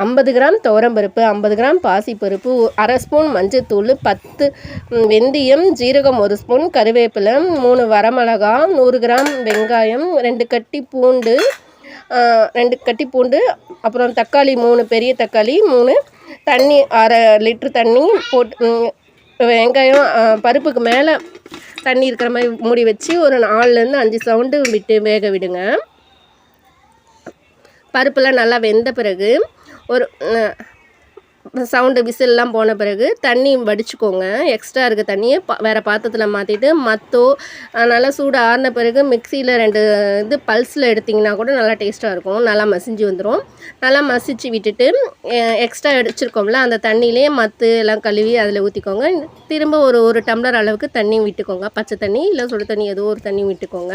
ஐம்பது கிராம் துவரம்பருப்பு ஐம்பது கிராம் பாசிப்பருப்பு அரை ஸ்பூன் மஞ்சத்தூள் பத்து வெந்தயம் ஜீரகம் ஒரு ஸ்பூன் கருவேப்பிலை மூணு வரமிளகா நூறு கிராம் வெங்காயம் ரெண்டு கட்டி பூண்டு ரெண்டு கட்டி பூண்டு அப்புறம் தக்காளி மூணு பெரிய தக்காளி மூணு தண்ணி அரை லிட்ரு தண்ணி போட்டு வெங்காயம் பருப்புக்கு மேலே தண்ணி இருக்கிற மாதிரி மூடி வச்சு ஒரு நாலுலேருந்து அஞ்சு சவுண்டு விட்டு வேக விடுங்க. பருப்பெல்லாம் நல்லா வெந்த பிறகு ஒரு சவுண்டு விசில்லாம் போன பிறகு தண்ணி வடிச்சுக்கோங்க. எக்ஸ்ட்ரா இருக்க தண்ணியை பா வேறு பாத்திரத்தில் மாற்றிட்டு மத்தோ நல்லா சூடு ஆறின பிறகு மிக்சியில் ரெண்டு இது பல்ஸில் எடுத்திங்கன்னா கூட நல்லா டேஸ்ட்டாக இருக்கும். நல்லா மசிஞ்சு வந்துடும் நல்லா மசிச்சு விட்டுட்டு எக்ஸ்ட்ரா அடிச்சிருக்கோம்ல அந்த தண்ணியிலே மத்து எல்லாம் கழுவி அதில் ஊற்றிக்கோங்க திரும்ப ஒரு ஒரு டம்ளர் அளவுக்கு தண்ணி விட்டுக்கோங்க. பச்சை தண்ணி இல்லை சுடு தண்ணி ஏதோ ஒரு தண்ணி விட்டுக்கோங்க.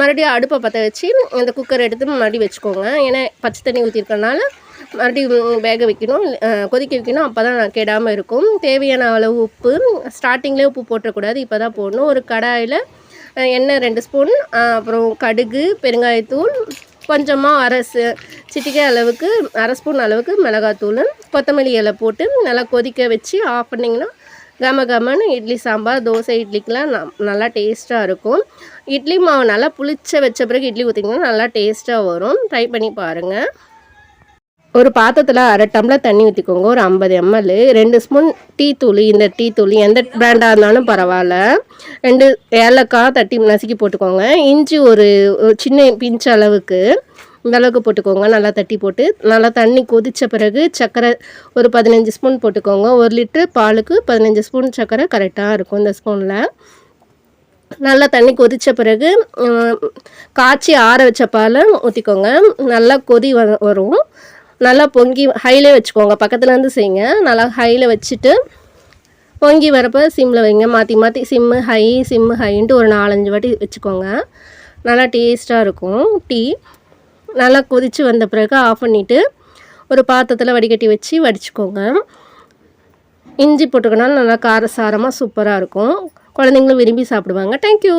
மறுபடியும் அடுப்பை பற்ற வச்சு இந்த குக்கர் எடுத்து மறுபடியும் வச்சுக்கோங்க. ஏன்னா பச்சை தண்ணி ஊற்றிருக்கனால மறுபடியும் வேக வைக்கணும். கொதிக்க வைக்கணும். அப்போ தான் கெடாமல் இருக்கும். தேவையான அளவு உப்பு. ஸ்டார்டிங்லேயே உப்பு போட்டக்கூடாது. இப்போ தான் போடணும். ஒரு கடாயில் எண்ணெய் ரெண்டு ஸ்பூன் அப்புறம் கடுகு பெருங்காயத்தூள் கொஞ்சமாக அரை சிட்டிக்காய் அளவுக்கு அரை ஸ்பூன் அளவுக்கு மிளகாத்தூள் கொத்தமல்லி இலை போட்டு நல்லா கொதிக்க வச்சு ஆஃப் பண்ணிங்கன்னா கம கமன்னு இட்லி சாம்பார் தோசை இட்லிக்கெலாம் நல்லா டேஸ்ட்டாக இருக்கும். இட்லி மாவு நல்லா புளிச்ச வச்ச பிறகு இட்லி ஊற்றிங்கன்னா நல்லா டேஸ்ட்டாக வரும். ட்ரை பண்ணி பாருங்கள் ஒரு பாத்திரத்தில் அரை டம்ளர் தண்ணி ஊற்றிக்கோங்க ஒரு ஐம்பது எம்எல் ரெண்டு ஸ்பூன் டீ தூள். இந்த டீ தூள் எந்த பிராண்டாக இருந்தாலும் பரவாயில்ல. ரெண்டு ஏலக்காய் தட்டி நசுக்கி போட்டுக்கோங்க. இஞ்சி ஒரு ஒரு சின்ன பிஞ்ச் அளவுக்கு இந்த அளவுக்கு போட்டுக்கோங்க. நல்லா தட்டி போட்டு நல்லா தண்ணி கொதித்த பிறகு சர்க்கரை ஒரு பதினஞ்சு ஸ்பூன் போட்டுக்கோங்க. ஒரு லிட்டர் பாலுக்கு பதினஞ்சு ஸ்பூன் சர்க்கரை கரெக்டாக இருக்கும் இந்த ஸ்பூனில். நல்லா தண்ணி கொதித்த பிறகு காய்ச்சி ஆற வச்ச பாலை ஊற்றிக்கோங்க நல்லா கொதி வ வரும். நல்லா பொங்கி ஹைலே வச்சுக்கோங்க. பக்கத்துலேருந்து செய்யுங்க நல்லா ஹையில் வச்சுட்டு பொங்கி வரப்போ சிம்மில் வைங்க. மாற்றி மாற்றி சிம்மு ஹை சிம்மு ஹைன்ட்டு ஒரு நாலஞ்சு வாட்டி வச்சுக்கோங்க. நல்லா டேஸ்ட்டாக இருக்கும். டீ நல்லா கொதித்து வந்த பிறகு ஆஃப் பண்ணிவிட்டு ஒரு பாத்திரத்தில் வடிகட்டி வச்சு வடிச்சுக்கோங்க. இஞ்சி போட்டுக்கனால நல்லா காரசாரமாக சூப்பராக இருக்கும். குழந்தைங்களும் விரும்பி சாப்பிடுவாங்க. தேங்க்யூ